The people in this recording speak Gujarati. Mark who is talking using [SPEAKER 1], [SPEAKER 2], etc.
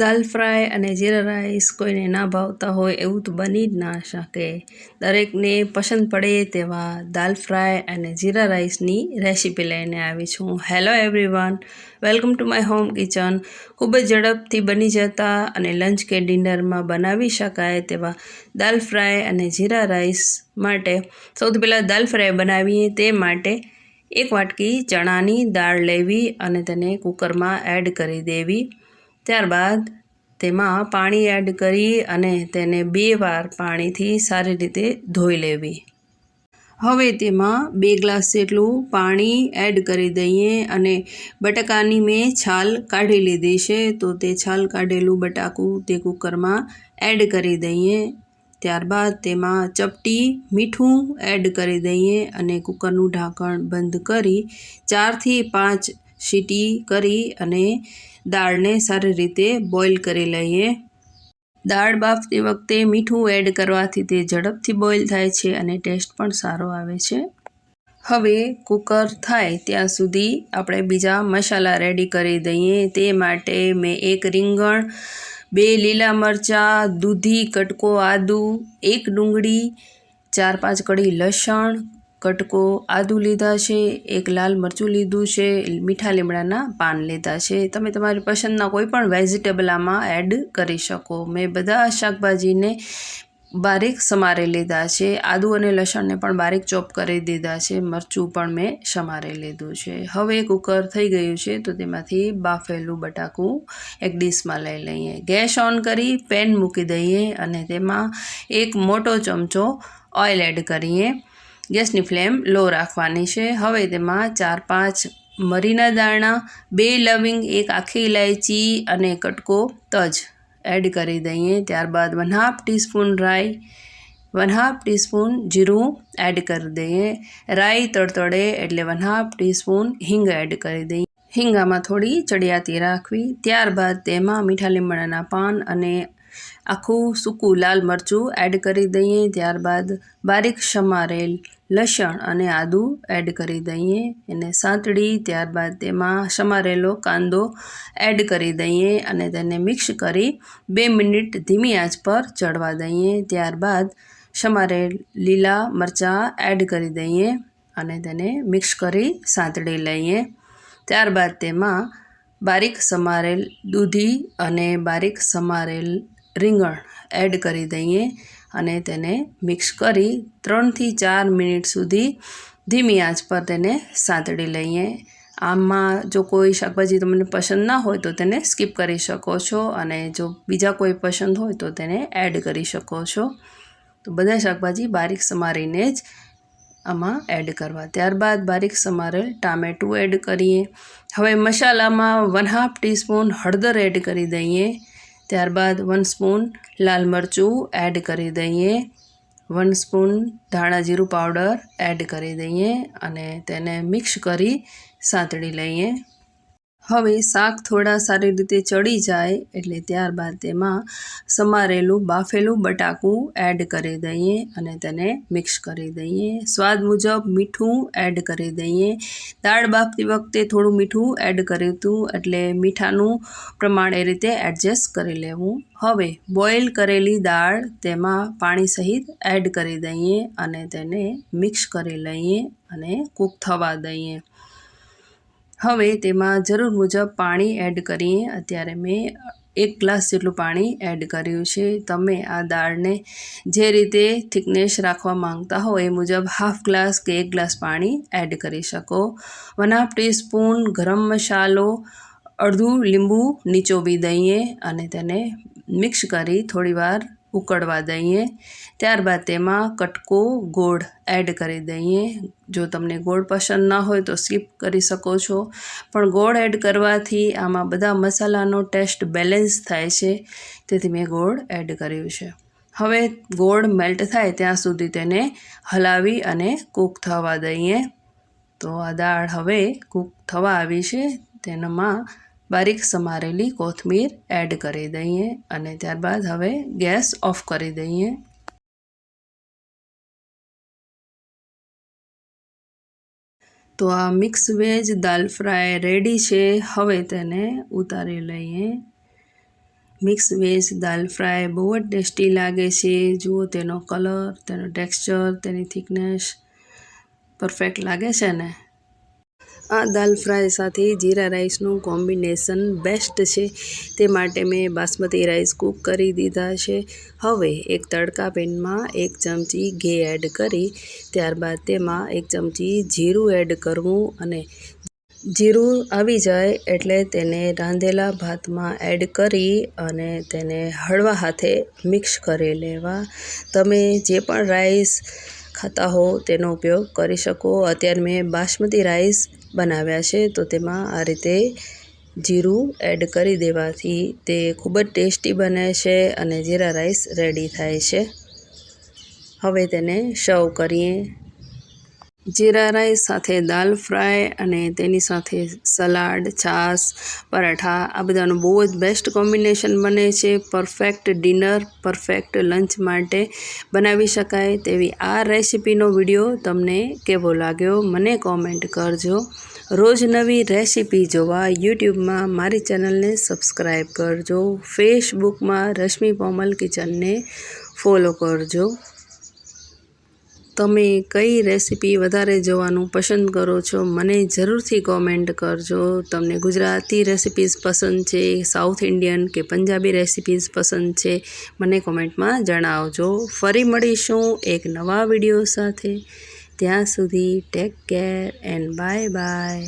[SPEAKER 1] દાલ ફ્રાય અને જીરા રાઈસ કોઈને ના ભાવતા હોય એવું તો બની જ ના શકે. દરેકને પસંદ પડે તેવા દાલ ફ્રાય અને જીરા રાઈસની રેસીપી લઈને આવી છું. Hello everyone welcome to my home kitchen ખૂબ જ ઝડપથી બની જતા અને લંચ કે ડિનરમાં બનાવી શકાય તેવા દાલ ફ્રાય અને જીરા રાઈસ માટે સૌથી પહેલાં દાલ ફ્રાય બનાવીએ તે માટે એક વાટકી ચણાની દાળ લેવી અને તેને કુકરમાં એડ કરી દેવી. ત્યારબાદ તેમાં પાણી એડ કરી અને તેને બે વાર પાણીથી સારી રીતે ધોઈ લેવી. હવે તેમાં બે ગ્લાસ જેટલું પાણી એડ કરી દઈએ અને બટાકાની મેં છાલ કાઢી લીધી છે, તો તે છાલ કાઢેલું બટાકું તે કુકરમાં એડ કરી દઈએ. ત્યારબાદ તેમાં ચપટી મીઠું એડ કરી દઈએ અને કુકરનું ઢાંકણ બંધ કરી ચારથી પાંચ સીટી કરી અને દાળને સારી રીતે બોઇલ કરી લઈએ. દાળ બાફતી વખતે મીઠું એડ કરવાથી તે ઝડપથી બોઇલ થાય છે અને ટેસ્ટ પણ સારો આવે છે. હવે કુકર થાય ત્યાં સુધી આપણે બીજા મસાલા રેડી કરી દઈએ. તે માટે મેં એક રીંગણ, બે લીલા મરચાં, દૂધી, કટકો આદુ, એક ડુંગળી, ચાર પાંચ કડી લસણ કટકો, આદુ લીધા છે, એક લાલ મરચું લીધું છે, મીઠા લીમડાના પાન લીધા છે. તમે તમારી પસંદના કોઈ પણ વેજીટેબલ આમાં એડ કરી શકો. મેં બધા શાકભાજીને બારીક સમારી લીધા છે. આદુ અને લસણને પણ બારીક ચોપ કરી દીધા છે. મરચું પણ મેં સમારી લીધું છે. હવે કુકર થઈ ગયું છે, તો તેમાંથી બાફેલું બટાકું એક ડીશમાં લઈ લઈએ. ગેસ ઓન કરી પેન મૂકી દઈએ અને તેમાં એક મોટો ચમચો ઓઇલ એડ કરીએ. ગેસની ફ્લેમ લો રાખવાની છે. હવે તેમાં ચાર પાંચ મરીના દાણા, બે લવિંગ, એક આખી ઇલાયચી અને કટકો તજ એડ કરી દઈએ. ત્યારબાદ વન હાફ ટીસ્પૂન રાઈ વન હાફ ટીસ્પૂન જીરું એડ કરી દઈએ. રાઈ તડતડે એટલે વન હાફ ટીસ્પૂન હિંગ એડ કરી દઈએ. હિંગામાં થોડી ચડિયાતી રાખવી. ત્યારબાદ તેમાં મીઠા લીમડાના પાન અને આખું સૂકું લાલ મરચું એડ કરી દઈએ. ત્યારબાદ બારીક સમારેલ લસણ અને આદું એડ કરી દઈએ એને સાંતળી, ત્યારબાદ તેમાં સમારેલો કાંદો એડ કરી દઈએ અને તેને મિક્સ કરી બે મિનિટ ધીમી આંચ પર ચડવા દઈએ. ત્યારબાદ સમારે લીલા મરચાં એડ કરી દઈએ અને તેને મિક્સ કરી સાંતળી લઈએ. ત્યારબાદ તેમાં બારીક સમારેલ દૂધી અને બારીક સમારેલ રીંગણ એડ કરી દઈએ. અને તેને મિક્સ કરી ત્રણથી ચાર મિનિટ સુધી ધીમી આંચ પર તેને સાંતળી લઈએ. આમાં જો કોઈ શાકભાજી તમને પસંદ ના હોય તો તેને સ્કીપ કરી શકો છો અને જો બીજા કોઈ પસંદ હોય તો તેને એડ કરી શકો છો. તો બધા શાકભાજી બારીક સમારીને જ આમાં એડ કરવા. ત્યારબાદ બારીક સમારેલ ટામેટું એડ કરીએ. હવે મસાલામાં વન હાફ ટીસ્પૂન હળદર એડ કરી દઈએ. ત્યારબાદ વન સ્પૂન લાલ મરચું એડ કરી દઈએ. વન સ્પૂન ધાણા જીરું પાવડર એડ કરી દઈએ અને તેને મિક્સ કરી સાંતળી લઈએ. હવે શાક થોડા સારી રીતે ચડી જાય એટલે ત્યારબાદ તેમાં સમારેલું બાફેલું બટાકું એડ કરી દઈએ અને તેને મિક્સ કરી દઈએ. સ્વાદ મુજબ મીઠું એડ કરી દઈએ. દાળ બાફતી વખતે થોડું મીઠું એડ કર્યું હતું એટલે મીઠાનું પ્રમાણ એ રીતે એડજસ્ટ કરી લેવું. હવે બોઇલ કરેલી દાળ તેમાં પાણી સહિત એડ કરી દઈએ અને તેને મિક્સ કરી લઈએ અને કૂક થવા દઈએ. હવે તેમાં જરૂર મુજબ પાણી એડ કરીએ. અત્યારે મેં એક ગ્લાસ જેટલું પાણી એડ કર્યું છે. તમે આ દાળને જે રીતે થિકનેસ રાખવા માંગતા હો એ મુજબ હાફ ગ્લાસ કે એક ગ્લાસ પાણી એડ કરી શકો. વન હાફ ટીસ્પૂન ગરમ મસાલો, અડધું લીંબુ નીચોવી દઈએ અને તેને મિક્સ કરી થોડીવાર ઉકળવા દઈએ. ત્યારબાદ તેમાં કટકો, ગોળ એડ કરી દઈએ. જો તમને ગોળ પસંદ ન હોય તો સ્કીપ કરી શકો છો. પણ ગોળ એડ કરવાથી આમાં બધા મસાલાનો ટેસ્ટ બેલેન્સ થાય છે. તેથી મેં ગોળ એડ કર્યું છે. હવે ગોળ મેલ્ટ થાય ત્યાં સુધી તેને હલાવી અને કૂક થવા દઈએ. તો આ દાળ હવે કૂક થવા આવી છે. તેનામાં બારીક સમારેલી કોથમીર એડ કરી દઈએ અને ત્યારબાદ હવે ગેસ ઓફ કરી દઈએ. તો આ mix veg dal fry ready છે. હવે તેને ઉતારી લઈએ. મિક્સ વેજ દાલ ફ્રાય બહુ જ ટેસ્ટી લાગે છે. જુઓ તેનો કલર, તેનો ટેક્સચર, તેની થિકનેસ. પરફેક્ટ લાગે છે ને? આ દાલ ફ્રાય સાથે જીરા રાઈસનું કોમ્બિનેશન બેસ્ટ છે. તે માટે મેં બાસમતી રાઈસ કૂક કરી દીધા છે. હવે એક તડકા પેનમાં એક ચમચી ઘી એડ કરી, ત્યારબાદ તેમાં એક ચમચી જીરું એડ કરવું અને જીરું આવી જાય એટલે તેને રાંધેલા ભાતમાં એડ કરી અને તેને હળવા હાથે મિક્સ કરી લેવા. તમે જે પણ રાઈસ ખાતા હો તેનો ઉપયોગ કરી શકો. અત્યારે મેં બાસમતી રાઈસ બનાવ્યા છે, તો તેમાં આ રીતે જીરું એડ કરી દેવાથી તે ખૂબ જ ટેસ્ટી બને છે અને જીરા રાઈસ રેડી થાય છે. હવે તેને સર્વ કરીએ. જીરા રાઈસ સાથે દાલ ફ્રાય અને તેની સાથે સલાડ, છાશ, પરાઠા, આ બધાનું બહુ જ બેસ્ટ કોમ્બિનેશન બને છે. પરફેક્ટ ડિનર પરફેક્ટ લંચ માટે બનાવી શકાય તેવી આ રેસિપીનો વીડિયો તમને કેવો લાગ્યો મને કોમેન્ટ કરજો. રોજ નવી રેસિપી જોવા યુટ્યુબમાં મારી ચેનલને સબસ્ક્રાઈબ કરજો. ફેસબુકમાં રશ્મિ પોમલ કિચનને ફોલો કરજો. તમે કઈ રેસિપી વધારે જોવાનું પસંદ કરો છો, મને જરૂરથી કોમેન્ટ કરજો. તમને ગુજરાતી રેસિપીઝ પસંદ છે સાઉથ ઇન્ડિયન કે પંજાબી રેસિપીઝ પસંદ છે, મને કોમેન્ટમાં જણાવજો. ફરી મળીશું એક નવા વીડિયો સાથે. ત્યાં સુધી take care and bye bye